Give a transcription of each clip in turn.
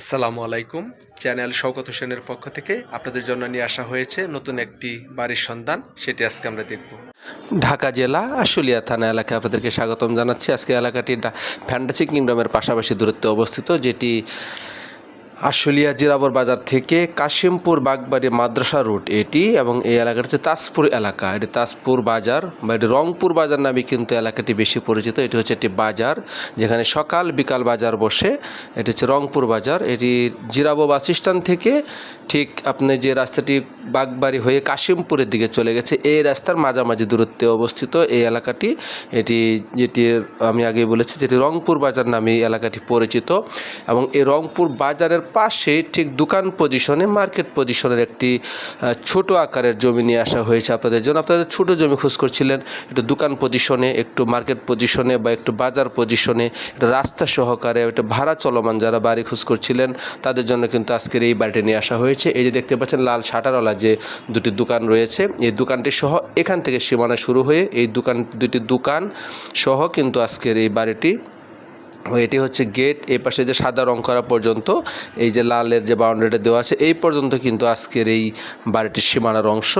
আসসালামু আলাইকুম। চ্যানেল শওকত হোসেনের পক্ষ থেকে আপনাদের জন্য নিয়ে আসা হয়েছে নতুন একটি বাড়ির সন্ধান। সেটি আজকে আমরা দেখব। ঢাকা জেলা আশুলিয়া থানা এলাকায় আপনাদেরকে স্বাগতম জানাচ্ছি। আজকে এলাকাটি ফ্যান্টাসি কিংডমের পাশাপাশি দূরত্বে অবস্থিত, যেটি আশুলিয়া জিরাবর বাজার থেকে কাশিমপুর বাগবাড়ি মাদ্রাসা রুট এটি এবং এই এলাকাটি হচ্ছে তাজপুর এলাকা। এটি তাজপুর বাজার বা এটি রংপুর বাজার নামে কিন্তু এলাকাটি বেশি পরিচিত। এটি হচ্ছে একটি বাজার যেখানে সকাল বিকাল বাজার বসে। এটি হচ্ছে রংপুর বাজার। এটি জিরাবো বাস স্ট্যান্ড থেকে ঠিক আপনি যে রাস্তাটি বাগবাড়ি হয়ে কাশিমপুরের দিকে চলে গেছে। এই রাস্তার মাঝামাঝি দূরত্বে অবস্থিত এই এলাকাটি। এটি যেটি আমি আগে বলেছি যেটি রংপুর বাজার নামে এই এলাকাটি পরিচিত এবং এই রংপুর বাজারের পাশে ঠিক দোকান পজিশনে, মার্কেট পজিশনের একটি ছোট আকারের জমি নিয়ে আসা হয়েছে আপনাদের জন্য। আপনাদের ছোট জমি খোঁজ করছিলেন, একটু দোকান পজিশনে, একটু মার্কেট পজিশনে বা একটু বাজার পজিশনে রাস্তা সহকারে একটা ভাড়া চলমান যারা বাড়ি খোঁজ করছিলেন, তাদের জন্য কিন্তু আজকের এই বাড়িটি নিয়ে আসা হয়েছে। এই যে দেখতে পাচ্ছেন, লাল শাটারওয়ালা যে দুটি দোকান রয়েছে, এই দোকানটি সহ এখান থেকে সীমানা শুরু হয়ে এই দোকান, দুটি দোকান সহ কিন্তু আজকের এই বাড়িটি এটি হচ্ছে গেট, এই পাশে যে সাদা রং করা পর্যন্ত, এই যে লালের যে বাউন্ডারিটা দেওয়া আছে, এই পর্যন্ত কিন্তু আজকের এই বাড়িটির সীমানার অংশ।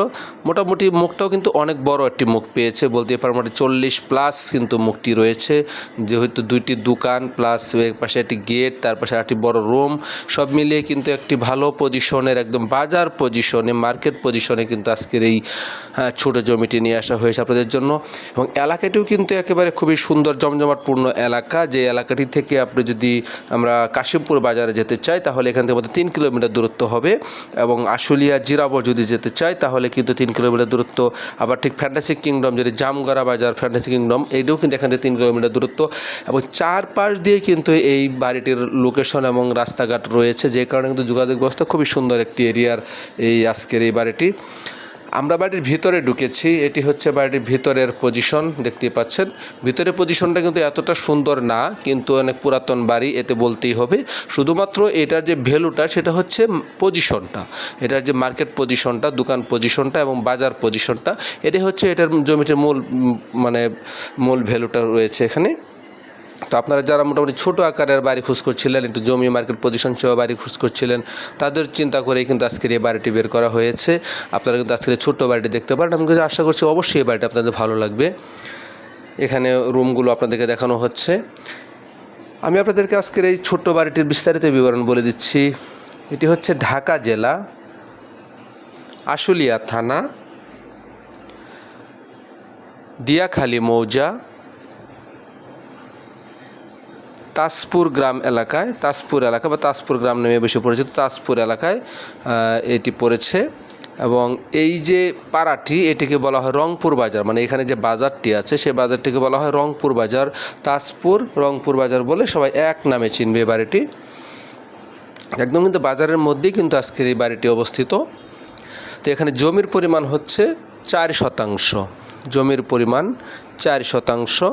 মোটামুটি মুখটাও কিন্তু অনেক বড় একটি মুখ পেয়েছে, বলতে পারে মোটামুটি চল্লিশ প্লাস কিন্তু মুখটি রয়েছে। যেহেতু দুইটি দোকান, প্লাস এর পাশে একটি গেট, তার পাশে একটি বড় রুম, সব মিলিয়ে কিন্তু একটি ভালো পজিশনের, একদম বাজার পজিশনে, মার্কেট পজিশনে কিন্তু আজকের এই ছোট জমিটি নিয়ে আসা হয়েছে আপনাদের জন্য। এবং এলাকাটিও কিন্তু একেবারে খুবই সুন্দর, জমজমাটপূর্ণ এলাকা, যে এলাকাটি থেকে আপনি যদি আমরা কাশিমপুর বাজারে যেতে চাই, তাহলে এখান থেকে আমাদের তিন কিলোমিটার দূরত্ব হবে এবং আশুলিয়া, জিরাবর যদি যেতে চাই, তাহলে কিন্তু তিন কিলোমিটার দূরত্ব। আবার ঠিক ফ্যান্টাসি কিংডম যদি জামগড়া বাজার ফ্যান্টাসি কিংডম এইটাও কিন্তু এখান থেকে তিন কিলোমিটার দূরত্ব। এবং চারপাশ দিয়ে কিন্তু এই বাড়িটির লোকেশন এবং রাস্তাঘাট রয়েছে, যে কারণে কিন্তু যোগাযোগ ব্যবস্থা খুবই সুন্দর একটি এরিয়ার এই আজকের এই বাড়িটি। আমরা বাড়ির ভিতরে ঢুকেছি, এটি হচ্ছে বাড়ির ভিতরের পজিশন দেখতেই পাচ্ছেন। ভিতরের পজিশনটা কিন্তু এতটা সুন্দর না, কিন্তু অনেক পুরাতন বাড়ি, এতে বলতেই হবে। শুধুমাত্র এটার যে ভ্যালুটা, সেটা হচ্ছে পজিশনটা এটার যে মার্কেট পজিশনটা দোকান পজিশনটা এবং বাজার পজিশনটা এটাই হচ্ছে এটার জমিটির মূল মানে মূল ভ্যালুটা রয়েছে এখানে। তো আপনারা যারা মোটামুটি ছোটো আকারের বাড়ি খুঁজ করছিলেন, একটু জমি মার্কেট পজিশন সহ বাড়ি খুঁজ করছিলেন, তাদের চিন্তা করেই কিন্তু আজকের এই বাড়িটি বের করা হয়েছে। আপনারা কিন্তু আজকের এই ছোট্ট বাড়িটি দেখতে পারেন। আমি কিন্তু আশা করছি অবশ্যই এই বাড়িটা আপনাদের ভালো লাগবে। এখানে রুমগুলো আপনাদেরকে দেখানো হচ্ছে। আমি আপনাদেরকে আজকের এই ছোট্ট বাড়িটির বিস্তারিত বিবরণ বলে দিচ্ছি। এটি হচ্ছে ঢাকা জেলা, আশুলিয়া থানা, দিয়াখালী মৌজা তাজপুর গ্রাম এলাকায়, তাজপুর এলাকা বা তাজপুর গ্রাম নামে বেশি পরিচিত, তাজপুর এলাকায় এটি পড়েছে। এবং এই যে পাড়াটি, এটিকে বলা হয় রংপুর বাজার মানে এখানে যে বাজারটি আছে, সেই বাজারটিকে বলা হয় রংপুর বাজার, তাজপুর, রংপুর বাজার বলে সবাই এক নামে চিনবে বাড়িটি। একদম কিন্তু বাজারের মধ্যেই কিন্তু আজকের এই বাড়িটি অবস্থিত। তো এখানে জমির পরিমাণ হচ্ছে চার শতাংশ। জমির পরিমাণ চার শতাংশ।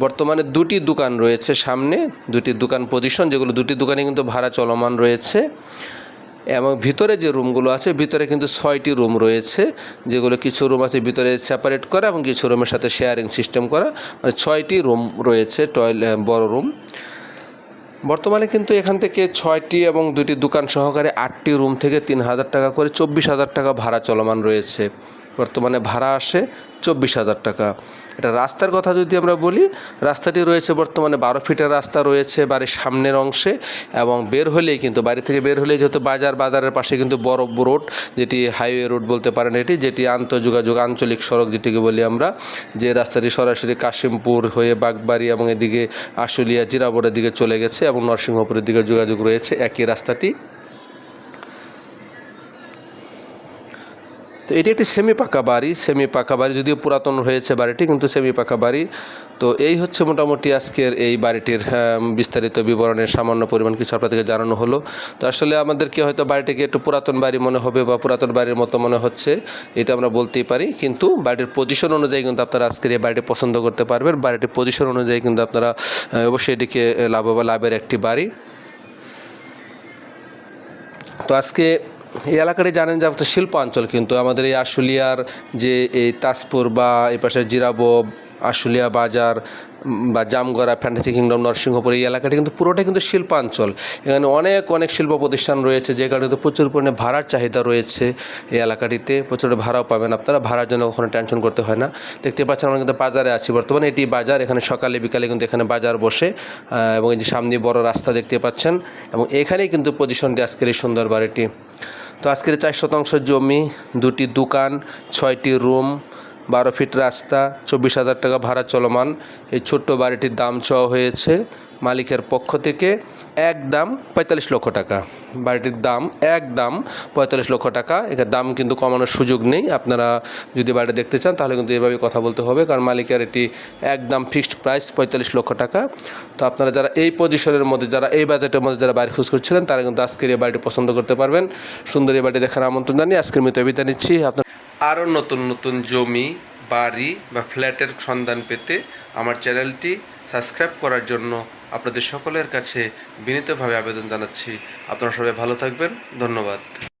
বর্তমানে দুটি দোকান রয়েছে সামনে, দুটি দোকান পজিশন যেগুলো দুটি দোকানে কিন্তু ভাড়া চলমান রয়েছে। এবং ভিতরে যে রুমগুলো আছে, ভিতরে কিন্তু ছয়টি রুম রয়েছে, যেগুলো কিছু রুম আছে ভিতরে সেপারেট করা এবং কিছু রুমের সাথে শেয়ারিং সিস্টেম করা। মানে ছয়টি রুম রয়েছে টয়লেট বড় রুম। বর্তমানে কিন্তু এখান থেকে ছয়টি এবং দুটি দোকান সহকারে আটটি রুম থেকে তিন হাজার টাকা করে চব্বিশ হাজার টাকা ভাড়া চলমান রয়েছে। বর্তমানে ভাড়া আসে চব্বিশ হাজার টাকা। এটা রাস্তার কথা যদি আমরা বলি, রাস্তাটি রয়েছে বর্তমানে বারো ফিটের রাস্তা রয়েছে বাড়ির সামনের অংশে এবং বের হলেই কিন্তু, বাড়ি থেকে বের হলেই যেহেতু বাজার, বাজারের পাশে কিন্তু বড় রোড, যেটি হাইওয়ে রোড বলতে পারেন এটি, যেটি আন্তঃযোগাযোগ আঞ্চলিক সড়ক যেটিকে বলি আমরা, যে রাস্তাটি সরাসরি কাশিমপুর হয়ে বাগবাড়ি এবং এদিকে আশুলিয়া, জিরাবরের দিকে চলে গেছে এবং নরসিংহপুরের দিকে যোগাযোগ রয়েছে, একই রাস্তাটি। তো এটি একটি সেমি পাকা বাড়ি সেমি পাকা বাড়ি যদিও পুরাতন হয়েছে বাড়িটি, কিন্তু সেমি পাকা বাড়ি তো এই হচ্ছে মোটামুটি আজকের এই বাড়িটির বিস্তারিত বিবরণের সামান্য পরিমাণ কিছু আপনাদেরকে জানানো হলো। তো আসলে আমাদেরকে হয়তো বাড়িটিকে একটু পুরাতন বাড়ি মনে হবে বা পুরাতন বাড়ির মতো মনে হচ্ছে, এটা আমরা বলতেই পারি। কিন্তু বাড়ির পজিশন অনুযায়ী কিন্তু আপনারা আজকের এই বাড়িটি পছন্দ করতে পারবেন। বাড়িটির পজিশন অনুযায়ী কিন্তু আপনারা অবশ্যই এটিকে লাভ বা লাভের একটি বাড়ি। তো আজকে এই এলাকাটি জানেন যে একটা শিল্পাঞ্চল, কিন্তু আমাদের এই আশুলিয়ার যে এই তাজপুর বা এই পাশে জিরাবো আশুলিয়া বাজার বা জামগড়া ফ্যান্টাসি কিংডম নরসিংহপুর, এই এলাকাটি কিন্তু পুরোটাই কিন্তু শিল্পাঞ্চল। এখানে অনেক অনেক শিল্প প্রতিষ্ঠান রয়েছে, যে কারণে কিন্তু প্রচুর পরিমাণে ভাড়ার চাহিদা রয়েছে এই এলাকাটিতে। প্রচুর ভাড়াও পাবেন আপনারা, ভাড়ার জন্য কখনো টেনশন করতে হয় না। দেখতে পাচ্ছেন আমরা কিন্তু বাজারে আছি বর্তমানে, এটি বাজার, এখানে সকালে, বিকালে কিন্তু এখানে বাজার বসে এবং এই যে সামনে বড় রাস্তা দেখতে পাচ্ছেন, এবং এখানেই কিন্তু পজিশনটি আজকের এই সুন্দর বাড়িটি তো আজকের চার শতাংশ জমি, দুটি দোকান, ছয়টি রুম, বারো ফিট রাস্তা, চব্বিশ হাজার টাকা ভাড়া চলমান। এই ছোট্ট বাড়িটির দাম চাওয়া হয়েছে মালিকের পক্ষ থেকে এক দাম পঁয়তাল্লিশ লক্ষ টাকা। বাড়িটির দাম এক দাম পঁয়তাল্লিশ লক্ষ টাকা। এটার দাম কিন্তু কমানোর সুযোগ নেই। আপনারা যদি বাড়িটা দেখতে চান, তাহলে কিন্তু এভাবে কথা বলতে হবে। কারণ মালিকের এটি একদম ফিক্সড প্রাইস পঁয়তাল্লিশ লক্ষ টাকা। তো আপনারা যারা এই পজিশনের মধ্যে, যারা এই বাজেটের মধ্যে, যারা বাড়ি খোঁজ করছিলেন, তারা কিন্তু আজকের এই বাড়িটি পছন্দ করতে পারবেন। সুন্দর এই বাড়ি দেখার আমন্ত্রণ জানিয়ে আজকের মতো বিদায় নিচ্ছি। আপনার আরও নতুন নতুন জমি, বাড়ি বা ফ্ল্যাটের সন্ধান পেতে আমার চ্যানেলটি সাবস্ক্রাইব করার জন্য আপনাদের সকলের কাছে বিনীতভাবে আবেদন জানাচ্ছি। আপনারা সবাই ভালো থাকবেন। ধন্যবাদ।